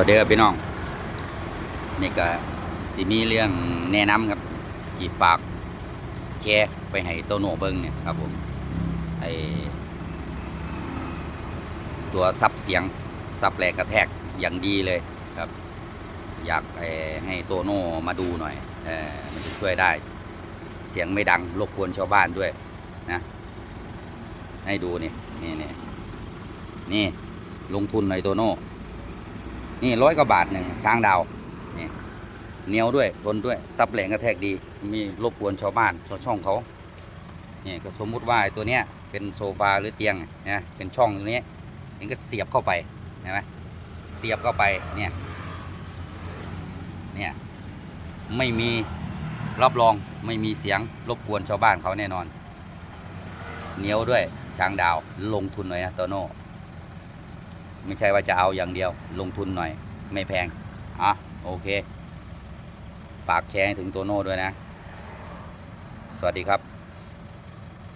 วัสดีครับพี่น้อง นี่ก็สิมีเรื่องแนะนำครับสีฝากแชร์ไปให้โตโน่เบิ้งเนี่ยครับผมไอตัวซับเสียงซับแรงกระแทกอย่างดีเลยครับ อยากไอให้โตโน่มาดูหน่อยเออมันจะช่วยได้ เสียงไม่ดังรบกวนชาวบ้านด้วยนะให้ดูนี่นี่นี่นี่ลงทุนหน่อยโตโน่ นี่ร้อยกว่าบาทหนึ่งช้างดาวนี่เหนียวด้วยทนด้วยซับแรงกระแทกดี มีรบกวนชาวบ้านชาวช่องเขาเนี่ยก็สมมุติว่าตัวเนี้ยเป็นโซฟาหรือเตียงนะเป็นช่องตรงนี้นี่ก็เสียบเข้าไปเห็นไหมเสียบเข้าไปเนี่ยเนี่ยไม่มีรับรองไม่มีเสียงรบกวนชาวบ้านเขาแน่นอนเหนียวด้วยช้างดาวลงทุนหน่อยนะโตโน่ ไม่ใช่ว่าจะเอาอย่างเดียว ลงทุนหน่อย ไม่แพง อะ โอเค ฝากแชร์ให้ถึงโตโน่ด้วยนะ สวัสดีครับ